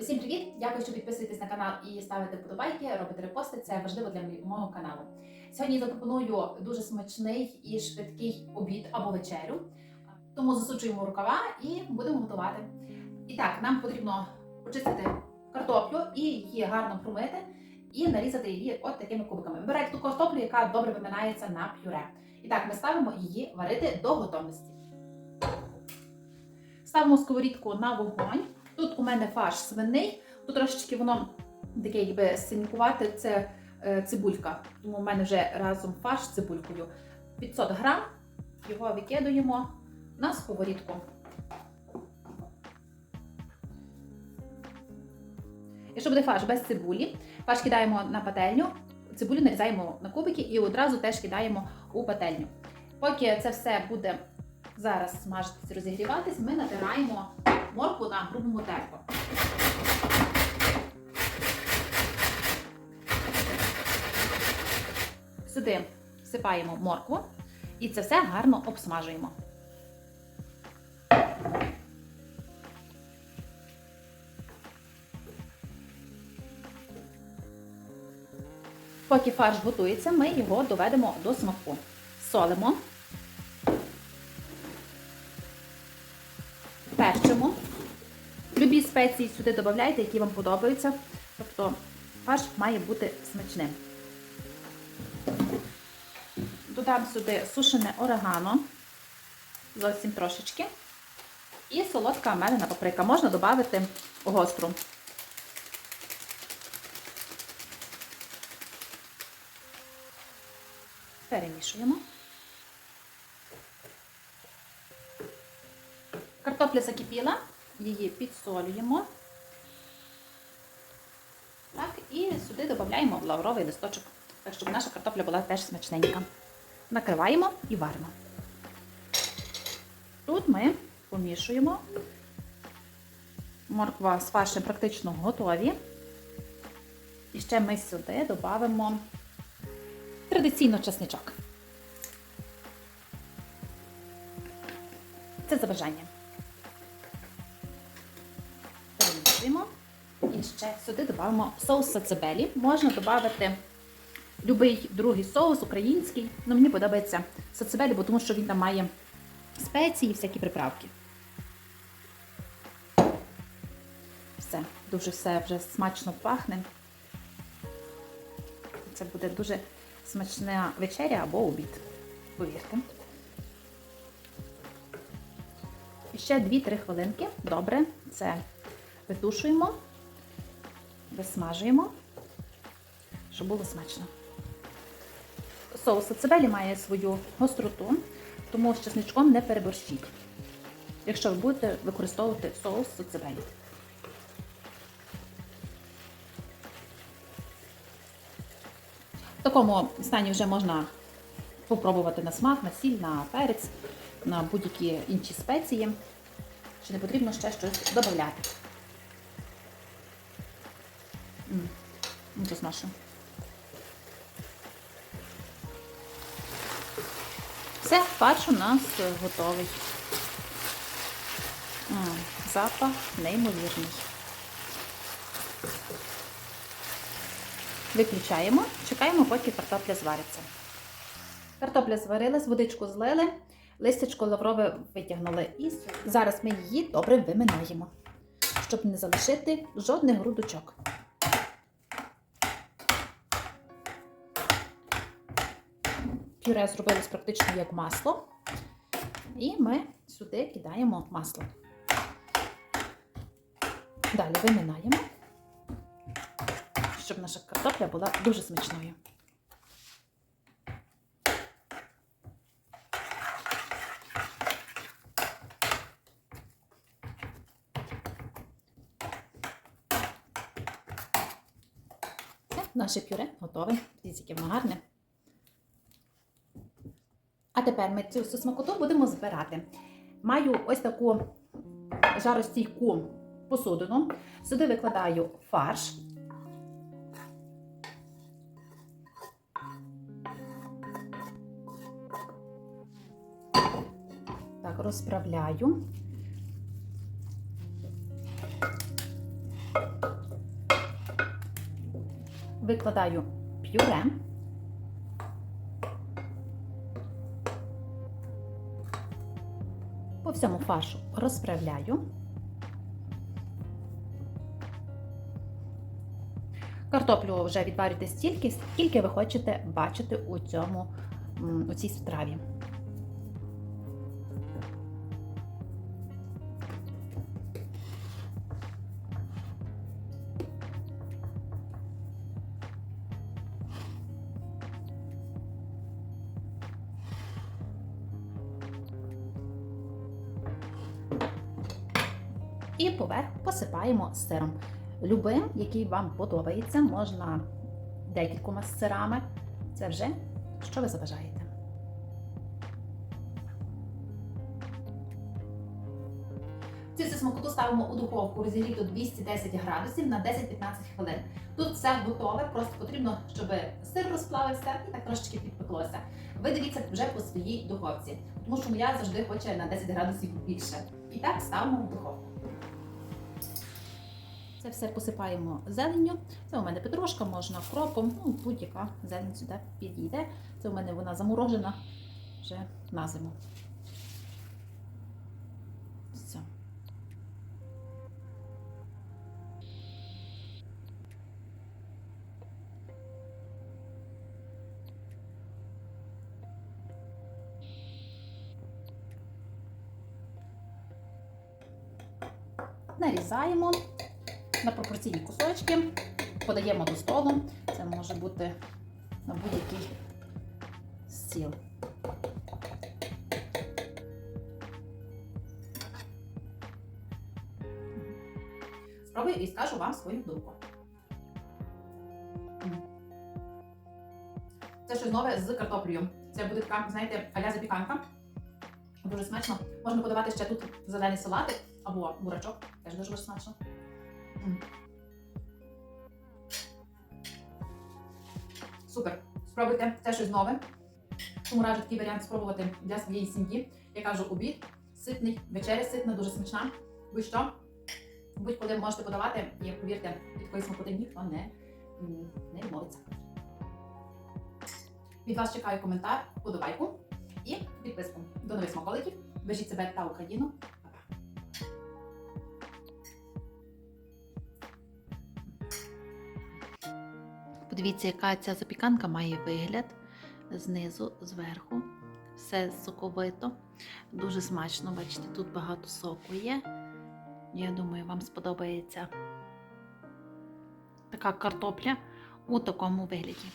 Усім привіт! Дякую, що підписуєтесь на канал і ставите вподобайки, робите репости. Це важливо для мого каналу. Сьогодні я запропоную дуже смачний і швидкий обід або вечерю. Тому засуджуємо рукава і будемо готувати. І так, нам потрібно почистити картоплю і її гарно промити і нарізати її от такими кубиками. Берете ту картоплю, яка добре виминається на пюре. І так, ми ставимо її варити до готовності. Ставимо сковорідку на вогонь. Тут у мене фарш свиний, тут трошечки воно таке, якби синькувати, це е, цибулька. Тому в мене вже разом фарш з цибулькою. 500 грам, його викидуємо на сковорідку. Якщо буде фарш без цибулі, фарш кидаємо на пательню, цибулю нарізаємо на кубики і одразу теж кидаємо у пательню. Поки це все буде зараз смажитись, розігріватись, ми натираємо моркву на грубому терку. Сюди всипаємо моркву і це все гарно обсмажуємо. Поки фарш готується, ми його доведемо до смаку. Солимо, перчимо. Любі спеції сюди додавайте, які вам подобаються. Тобто фарш має бути смачним. Додам сюди сушене орегано, зовсім трошечки. І солодка мелена паприка. Можна додати гостру. Перемішуємо. Картопля закипіла, її підсолюємо. Так, і сюди додаємо лавровий листочок, так щоб наша картопля була теж смачненька. Накриваємо і варимо. Тут ми помішуємо. Морква з фаршем практично готові. І ще ми сюди додамо традиційно чесничок. Це за бажанням. Перемішуємо. І ще сюди додамо соус сацебелі. Можна додати будь-який другий соус, український. Ну, мені подобається сацебелі, бо тому що він там має спеції і всякі приправки. Все, дуже все вже смачно пахне. Це буде дуже смачна вечеря або обід. Повірте. Ще 2-3 хвилинки. Добре, це витушуємо, висмажуємо, щоб було смачно. Соус цибелі має свою гостроту, тому з чесничком не переборщіть, якщо ви будете використовувати соус цибелі. В такому стані вже можна попробувати на смак, на сіль, на перець, на будь-які інші спеції. Чи не потрібно ще щось додати. Дуже смачно. Все, фарш у нас готовий. Запах неймовірний. Виключаємо, чекаємо, поки картопля звариться. Картопля зварилась, водичку злили, листячко лаврове витягнули. І зараз ми її добре виминаємо, щоб не залишити жодних грудочок. Пюре зробилось практично як масло. І ми сюди кидаємо масло. Далі виминаємо, щоб наша картопля була дуже смачною. Наше пюре готове. Дивіться, яке воно гарне. А тепер ми цю смакоту будемо збирати. Маю ось таку жаростійку посудину. Сюди викладаю фарш. Так, розправляю. Викладаю пюре. По всьому фаршу розправляю. Картоплю вже відварюйте стільки, скільки ви хочете бачити у цьому у цій страві. І поверх посипаємо сиром. Любим, який вам подобається, можна декількома сирами. Це вже що ви забажаєте. Цю смакоту ставимо у духовку розігріту 210 градусів на 10-15 хвилин. Тут все готове, просто потрібно, щоб сир розплавився і так трошечки підпеклося. Ви дивіться вже по своїй духовці, тому що моя завжди хоче на 10 градусів більше. І так ставимо в духовку. Це все посипаємо зеленню. Це у мене петрушка, можна кропом, ну будь-яка зелень сюди підійде. Це у мене вона заморожена вже на зиму. Нарізаємо на пропорційні кусочки, подаємо до столу. Це може бути на будь-який стіл. Спробую і скажу вам свою думку. Це щось нове з картоплею. Це буде така, знаєте, аля запіканка. Дуже смачно. Можна подавати ще тут зелений салатик або бурачок. Теж дуже смачно. Супер. Спробуйте це щось нове. Тому раджу такий варіант спробувати для своєї сім'ї. Я кажу, обід ситний, вечеря ситна, дуже смачна. Будь-що, будь-коли можете подавати, і повірте, від такої смакоти ніхто не, не відмовиться. Від вас чекаю коментар, подобайку і підписку. До нових смаколиків. Бережіть себе та Україну. Подивіться, яка ця запіканка має вигляд знизу, зверху. Все соковито, дуже смачно. Бачите, тут багато соку є. Я думаю, вам сподобається така картопля у такому вигляді.